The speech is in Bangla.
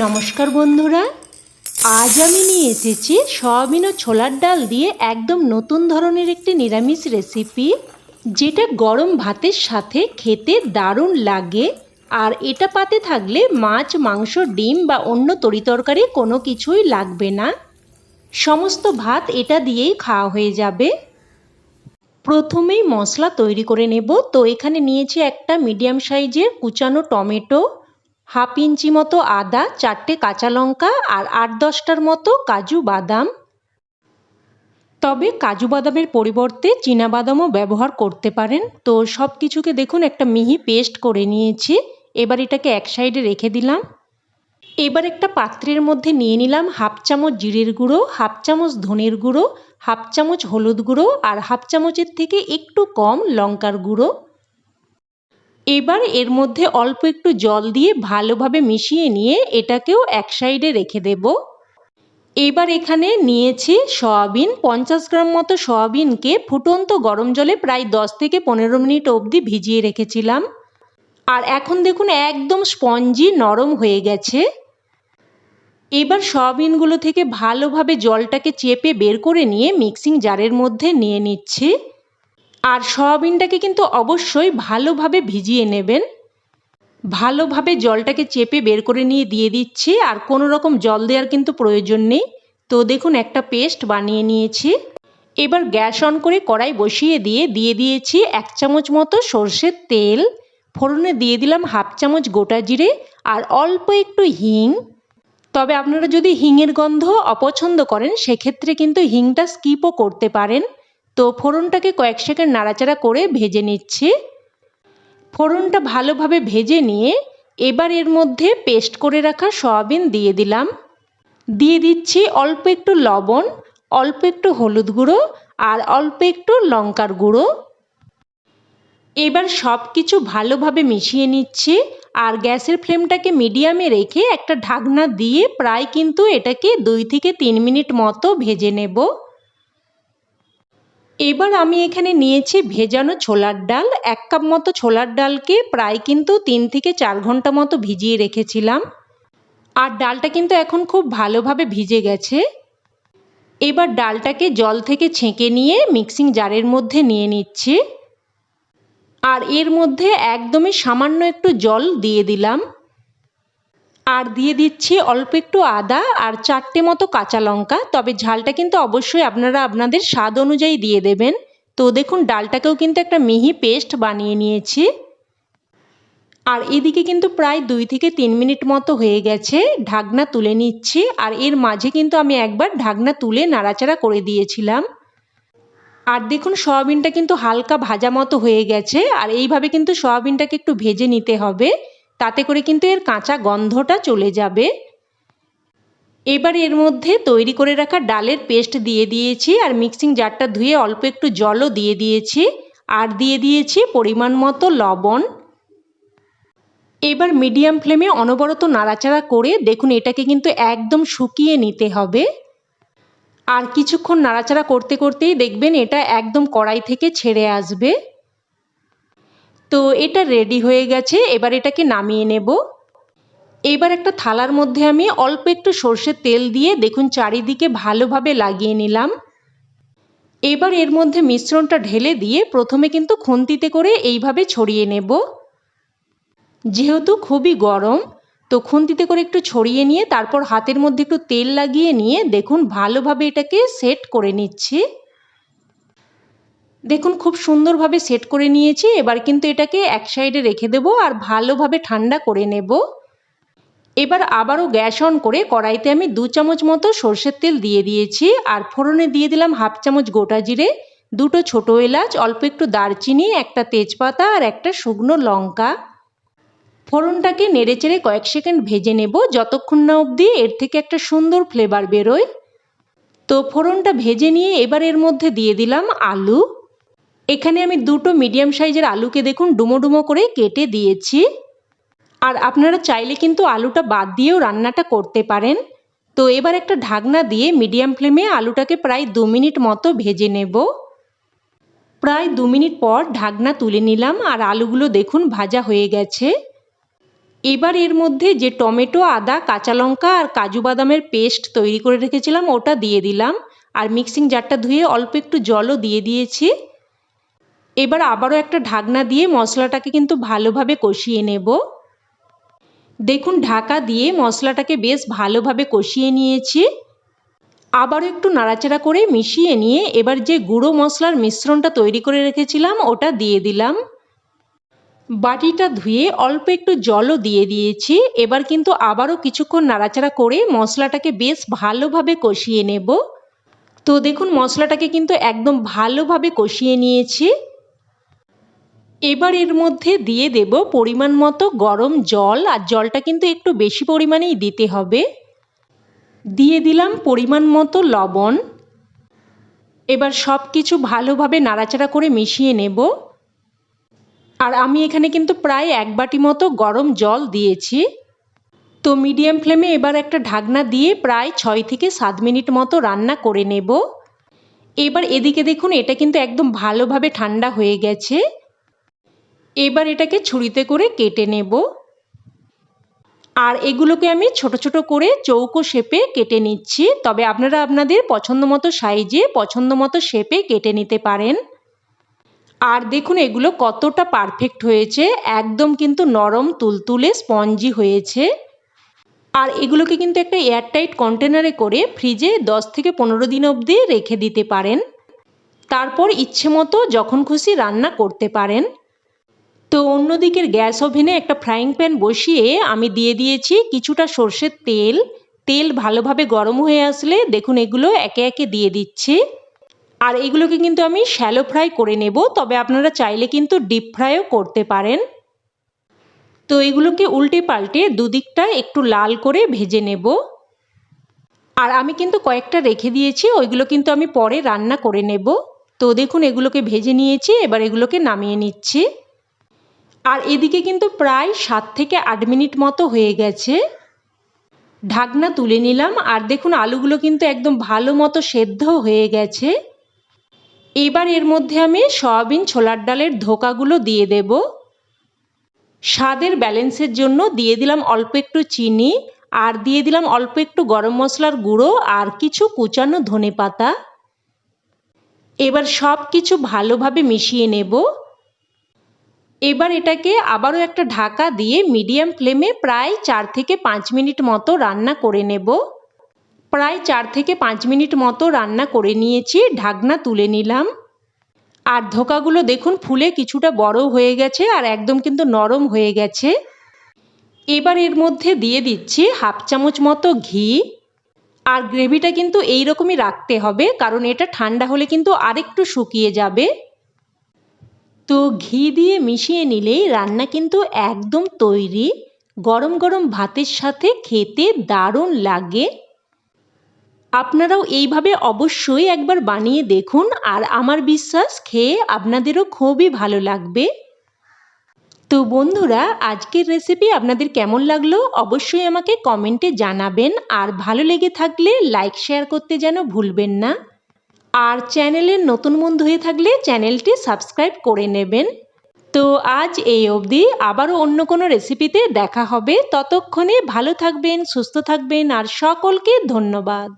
নমস্কার বন্ধুরা, আজ আমি নিয়ে এসেছি সয়াবিন ও ছোলার ডাল দিয়ে একদম নতুন ধরনের একটি নিরামিষ রেসিপি যেটা গরম ভাতের সাথে খেতে দারুণ লাগে। আর এটা পাতে থাকলে মাছ, মাংস, ডিম বা অন্য তরিতরকারি কোনো কিছুই লাগবে না। সমস্ত ভাত এটা দিয়েই খাওয়া হয়ে যাবে। প্রথমেই মশলা তৈরি করে নেব। তো এখানে নিয়েছি একটা মিডিয়াম সাইজের কুচানো টমেটো হাফ ইঞ্চি মতো আদা, চারটে কাঁচা লঙ্কা আর আট দশটার মতো কাজু বাদাম। তবে কাজু বাদামের পরিবর্তে বাদামও ব্যবহার করতে পারেন। তো সব কিছুকে দেখুন, একটা মিহি পেস্ট করে নিয়েছি। এবার এটাকে এক সাইডে রেখে দিলাম। এবার একটা পাত্রের মধ্যে নিয়ে নিলাম হাফ চামচ জিরের গুঁড়ো, হাফ চামচ ধনের গুঁড়ো, হাফ চামচ হলুদ গুঁড়ো আর হাফ চামচের থেকে একটু কম লঙ্কার গুঁড়ো। এবার এর মধ্যে অল্প একটু জল দিয়ে ভালোভাবে মিশিয়ে নিয়ে এটাকেও এক সাইডে রেখে দেব। এবার এখানে নিয়েছি সয়াবিন। পঞ্চাশ গ্রাম মতো সয়াবিনকে ফুটন্ত গরম জলে প্রায় দশ থেকে পনেরো মিনিট অবধি ভিজিয়ে রেখেছিলাম। আর এখন দেখুন একদম স্পঞ্জি নরম হয়ে গেছে। এবার সয়াবিনগুলো থেকে ভালোভাবে জলটাকে চেপে বের করে নিয়ে মিক্সিং জারের মধ্যে নিয়ে নিচ্ছি। আর সয়াবিনটাকে কিন্তু অবশ্যই ভালোভাবে ভিজিয়ে নেবেন। ভালোভাবে জলটাকে চেপে বের করে নিয়ে দিয়ে দিচ্ছি, আর কোনো রকম জল দেওয়ার কিন্তু প্রয়োজন নেই। তো দেখুন, একটা পেস্ট বানিয়ে নিয়েছি। এবার গ্যাস অন করে কড়াই বসিয়ে দিয়ে দিয়ে দিয়েছি এক চামচ মতো সর্ষের তেল। ফোড়নে দিয়ে দিলাম হাফ চামচ গোটা জিরে, আর অল্প একটু হিং। তবে আপনারা যদি হিংয়ের গন্ধ অপছন্দ করেন, সেক্ষেত্রে কিন্তু হিংটা স্কিপও করতে পারেন। তো ফোড়নটাকে কয়েক সেকেন্ড নাড়াচাড়া করে ভেজে নিচ্ছি। ফোড়নটা ভালোভাবে ভেজে নিয়ে এবার এর মধ্যে পেস্ট করে রাখা সয়াবিন দিয়ে দিলাম। দিয়ে দিচ্ছি অল্প একটু লবণ, অল্প একটু হলুদ গুঁড়ো আর অল্প একটু লঙ্কার গুঁড়ো। এবার সব কিছু ভালোভাবে মিশিয়ে নিচ্ছি আর গ্যাসের ফ্লেমটাকে মিডিয়ামে রেখে একটা ঢাকনা দিয়ে প্রায় কিন্তু এটাকে দুই থেকে তিন মিনিট মতো ভেজে নেব। এবার আমি এখানে নিয়েছি ভেজানো ছোলার ডাল। এক কাপ মতো ছোলার ডালকে প্রায় কিন্তু তিন থেকে চার ঘণ্টা মতো ভিজিয়ে রেখেছিলাম। আর ডালটা কিন্তু এখন খুব ভালোভাবে ভিজে গেছে। এবার ডালটাকে জল থেকে ছেঁকে নিয়ে মিক্সিং জারের মধ্যে নিয়ে নিচ্ছি। আর এর মধ্যে একদমই সামান্য একটু জল দিয়ে দিলাম। আর দিয়ে দিচ্ছি অল্প একটু আদা আর চারটে মতো কাঁচা লঙ্কা। তবে ঝালটা কিন্তু অবশ্যই আপনারা আপনাদের স্বাদ অনুযায়ী দিয়ে দেবেন। তো দেখুন, ডালটাকেও কিন্তু একটা মিহি পেস্ট বানিয়ে নিয়েছি। আর এদিকে কিন্তু প্রায় দুই থেকে তিন মিনিট মতো হয়ে গেছে। ঢাকনা তুলে নিচ্ছি আর এর মাঝে কিন্তু আমি একবার ঢাকনা তুলে নাড়াচাড়া করে দিয়েছিলাম। আর দেখুন, সয়াবিনটা কিন্তু হালকা ভাজা মতো হয়ে গেছে। আর এইভাবে কিন্তু সয়াবিনটাকে একটু ভেজে নিতে হবে। তাতে করে কিন্তু এর কাঁচা গন্ধটা চলে যাবে। এবার এর মধ্যে তৈরি করে রাখা ডালের পেস্ট দিয়ে দিয়েছি আর মিক্সিং জারটা ধুয়ে অল্প একটু জলও দিয়ে দিয়েছি আর দিয়ে দিয়েছি পরিমাণ মতো লবণ। এবার মিডিয়াম ফ্লেমে অনবরত নাড়াচাড়া করে দেখুন এটাকে কিন্তু একদম শুকিয়ে নিতে হবে। আর কিছুক্ষণ নাড়াচাড়া করতে করতেই দেখবেন এটা একদম কড়াই থেকে ছেড়ে আসবে। তো এটা রেডি হয়ে গেছে, এবার এটাকে নামিয়ে নেব। এবার একটা থালার মধ্যে আমি অল্প একটু সর্ষের তেল দিয়ে দেখুন চারিদিকে ভালোভাবে লাগিয়ে নিলাম। এবার এর মধ্যে মিশ্রণটা ঢেলে দিয়ে প্রথমে কিন্তু খুন্তিতে করে এইভাবে ছড়িয়ে নেব। যেহেতু খুবই গরম, তো খুন্তিতে করে একটু ছড়িয়ে নিয়ে তারপর হাতের মধ্যে একটু তেল লাগিয়ে নিয়ে দেখুন ভালোভাবে এটাকে সেট করে নিচ্ছি। দেখুন, খুব সুন্দরভাবে সেট করে নিয়েছি। এবার কিন্তু এটাকে এক সাইডে রেখে দেব আর ভালোভাবে ঠান্ডা করে নেব। এবার আবারও গ্যাস অন করে কড়াইতে আমি দু চামচ মতো সর্ষের তেল দিয়ে দিয়েছি। আর ফোড়নে দিয়ে দিলাম হাফ চামচ গোটা জিরে, দুটো ছোটো এলাচ, অল্প একটু দারচিনি, একটা তেজপাতা আর একটা শুকনো লঙ্কা। ফোড়নটাকে নেড়েচেড়ে কয়েক সেকেন্ড ভেজে নেব। যতক্ষণ না অবধি এর থেকে একটা সুন্দর ফ্লেভার বেরোয়। তো ফোড়নটা ভেজে নিয়ে এবার এর মধ্যে দিয়ে দিলাম আলু। এখানে আমি দুটো মিডিয়াম সাইজের আলুকে দেখুন ডুমো ডুমো করে কেটে দিয়েছি। আর আপনারা চাইলে কিন্তু আলুটা বাদ দিয়েও রান্নাটা করতে পারেন। তো এবার একটা ঢাকনা দিয়ে মিডিয়াম ফ্লেমে আলুটাকে প্রায় দু মিনিট মতো ভেজে নেব। প্রায় দু মিনিট পর ঢাকনা তুলে নিলাম আর আলুগুলো দেখুন ভাজা হয়ে গেছে। এবার এর মধ্যে যে টমেটো, আদা, কাঁচা লঙ্কা আর কাজু বাদামের পেস্ট তৈরি করে রেখেছিলাম ওটা দিয়ে দিলাম। আর মিক্সিং জারটা ধুয়ে অল্প একটু জলও দিয়ে দিয়েছি। এবার আবারও একটা ঢাকনা দিয়ে মশলাটাকে কিন্তু ভালোভাবে কষিয়ে নেব। দেখুন, ঢাকা দিয়ে মশলাটাকে বেশ ভালোভাবে কষিয়ে নিয়েছি। আবারও একটু নাড়াচাড়া করে মিশিয়ে নিয়ে এবার যে গুঁড়ো মশলার মিশ্রণটা তৈরি করে রেখেছিলাম, ওটা দিয়ে দিলাম। বাটিটা ধুয়ে অল্প একটু জলও দিয়ে দিয়েছি। এবার কিন্তু আবারও কিছুক্ষণ নাড়াচাড়া করে মশলাটাকে বেশ ভালোভাবে কষিয়ে নেব। তো দেখুন, মশলাটাকে কিন্তু একদম ভালোভাবে কষিয়ে নিয়েছি। এবার এর মধ্যে দিয়ে দেব পরিমাণ মতো গরম জল, আর জলটা কিন্তু একটু বেশি পরিমাণেই দিতে হবে। দিয়ে দিলাম পরিমাণ মতো লবণ। এবার সব কিছু ভালোভাবে নাড়াচাড়া করে মিশিয়ে নেব। আর আমি এখানে কিন্তু প্রায় এক বাটি মতো গরম জল দিয়েছি। তো মিডিয়াম ফ্লেমে এবার একটা ঢাকনা দিয়ে প্রায় ছয় থেকে সাত মিনিট মতো রান্না করে নেব। এবার এদিকে দেখুন, এটা কিন্তু একদম ভালোভাবে ঠান্ডা হয়ে গেছে। এবার এটাকে ছুরিতে করে কেটে নেব। আর এগুলোকে আমি ছোট ছোট করে চৌকো শেপে কেটে নিচ্ছি। তবে আপনারা আপনাদের পছন্দ মতো সাইজে, পছন্দ মতো শেপে কেটে নিতে পারেন। আর দেখুন, এগুলো কতটা পারফেক্ট হয়েছে। একদম কিন্তু নরম, তুলতুলে, স্পঞ্জি হয়েছে। আর এগুলোকে কিন্তু একটা এয়ারটাইট কন্টেনারে করে ফ্রিজে দশ থেকে পনেরো দিন অবধি রেখে দিতে পারেন। তারপর ইচ্ছে মতো যখন খুশি রান্না করতে পারেন। তো অন্যদিকের গ্যাস ওভেনে একটা ফ্রাইং প্যান বসিয়ে আমি দিয়ে দিয়েছি কিছুটা সর্ষের তেল। তেল ভালোভাবে গরম হয়ে আসলে দেখুন এগুলো একে একে দিয়ে দিচ্ছি। আর এগুলোকে কিন্তু আমি শ্যালো ফ্রাই করে নেব, তবে আপনারা চাইলে কিন্তু ডিপ ফ্রাইও করতে পারেন। তো এগুলোকে উল্টে পাল্টে দুদিকটা একটু লাল করে ভেজে নেব। আর আমি কিন্তু কয়েকটা রেখে দিয়েছি, ওইগুলো কিন্তু আমি পরে রান্না করে নেব। তো দেখুন এগুলোকে ভেজে নিয়েছি, এবার এগুলোকে নামিয়ে নিচ্ছি। আর এদিকে কিন্তু প্রায় সাত থেকে আট মিনিট মতো হয়ে গেছে। ঢাকনা তুলে নিলাম, আর দেখুন আলুগুলো কিন্তু একদম ভালো মতো সেদ্ধ হয়ে গেছে। এবার এর মধ্যে আমি সয়াবিন ছোলার ডালের ধোকাগুলো দিয়ে দেব। স্বাদের ব্যালেন্সের জন্য দিয়ে দিলাম অল্প একটু চিনি, আর দিয়ে দিলাম অল্প একটু গরম মশলার গুঁড়ো আর কিছু কুচানো ধনে পাতা এবার সব কিছু ভালোভাবে মিশিয়ে নেব। এবার এটাকে আবারও একটা ঢাকা দিয়ে মিডিয়াম ফ্লেমে প্রায় চার থেকে পাঁচ মিনিট মতো রান্না করে নেব। প্রায় চার থেকে পাঁচ মিনিট মতো রান্না করে নিয়েছি, ঢাকনা তুলে নিলাম। আর ধোকাগুলো দেখুন, ফুলে কিছুটা বড় হয়ে গেছে আর একদম কিন্তু নরম হয়ে গেছে। এবার এর মধ্যে দিয়ে দিচ্ছি হাফ চামচ মতো ঘি। আর গ্রেভিটা কিন্তু এই রকমই রাখতে হবে, কারণ এটা ঠান্ডা হলে কিন্তু আরেকটু শুকিয়ে যাবে। তো ঘি দিয়ে মিশিয়ে নিলেই রান্না কিন্তু একদম তৈরি। গরম গরম ভাতের সাথে খেতে দারুণ লাগে। আপনারাও এইভাবে অবশ্যই একবার বানিয়ে দেখুন আর আমার বিশ্বাস খেয়ে আপনাদেরও খুবই ভালো লাগবে। তো বন্ধুরা, আজকের রেসিপি আপনাদের কেমন লাগল অবশ্যই আমাকে কমেন্টে জানাবেন আর ভালো লেগে থাকলে লাইক শেয়ার করতে যেন ভুলবেন না। আর চ্যানেলের নতুন বন্ধু হয়ে থাকলে চ্যানেলটি সাবস্ক্রাইব করে নেবেন। তো আজ এই অবধি আবারও অন্য কোনো রেসিপিতে দেখা হবে। ততক্ষণে ভালো থাকবেন, সুস্থ থাকবেন আর সকলকে ধন্যবাদ।